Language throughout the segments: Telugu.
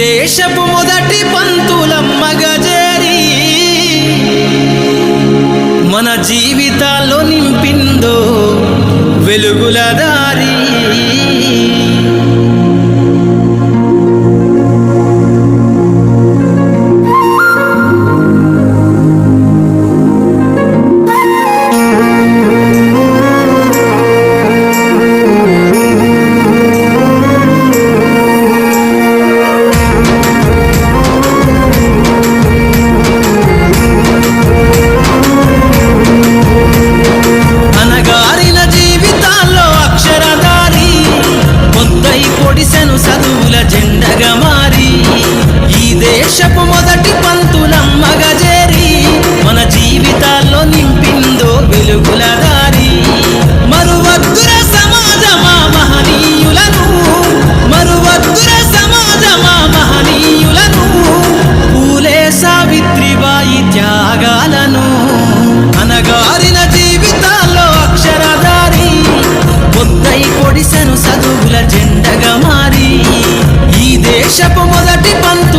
దేశపు మొదటి పంతులమ్మ గజేరి. మన జీవితాల్లో నింపిందో వెలుగుల దారి. పొద్దై పొడిసెను చదువుల జెండగా మారి ఈ దేశపు మొదటి దేశపు మొదటి పంతులమ్మ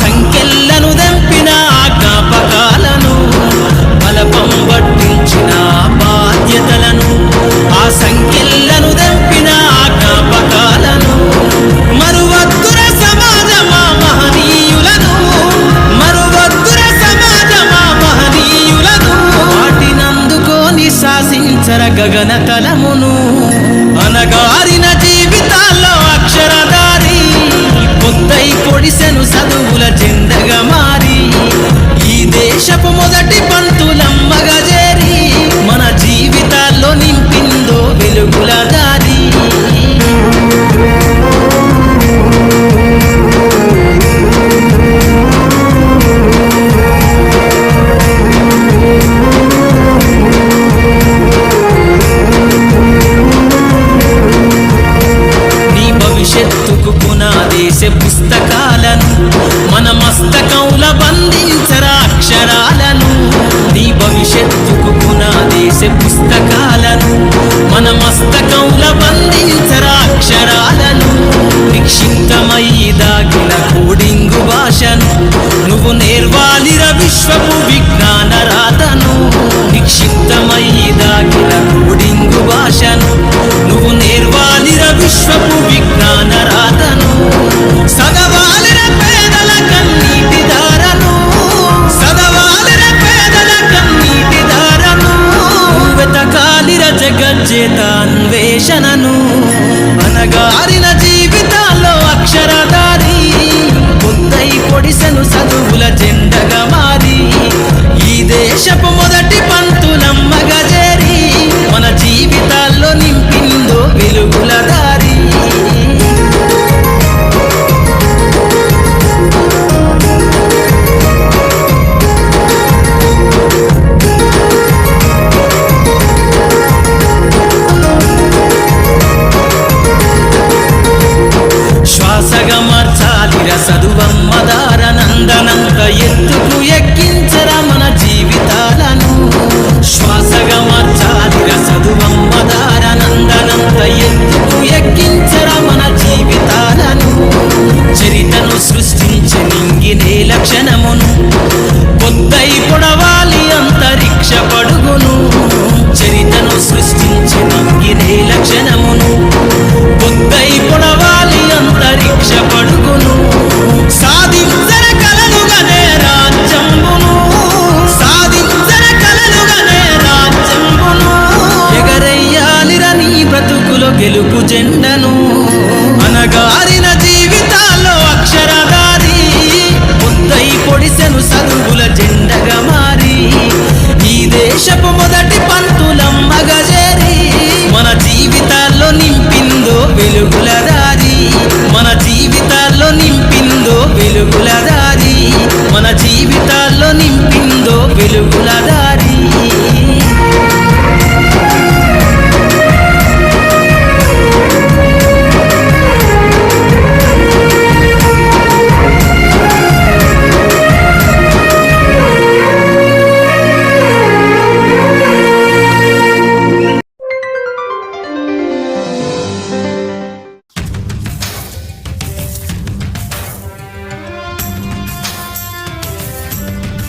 సంఖ్యలను దంపిన ఆ జ్ఞాపకాలను బలపం పట్టించిన బాధ్యతలను ఆ సంఖ్యలను దంపిన ఆ జ్ఞాపకాలను మరువద్దుర సమాజమా మహనీయులను మరువద్దుర సమాజమా మహనీయులను వాటినందుకోని శాసించర గగన తలమును అనగారిన జీవితాల్లో పొద్దై పొడిసెను చదువుల జెండగా మారి ఈ దేశపు మొదటి రాసే పుస్తకాలను మన మస్తకంల బంధించరా అక్షరాలను నీ భవిష్యత్తుకు పునాదేశ పుస్తకాలను. అన్వేషణను అనగారిన జీవితాల్లో అక్షరధారి పొద్దై పొడిసెను చదువుల జెండగా మారి ఈ దేశపు అంతరిక్ష పడుగును సాధించర కలలుగనే రాజ్యంబును సాధించర కలలుగనే రాజ్యంబును. ఎగరయ్యాలిర నీ బ్రతుకులో గెలుపు జెండను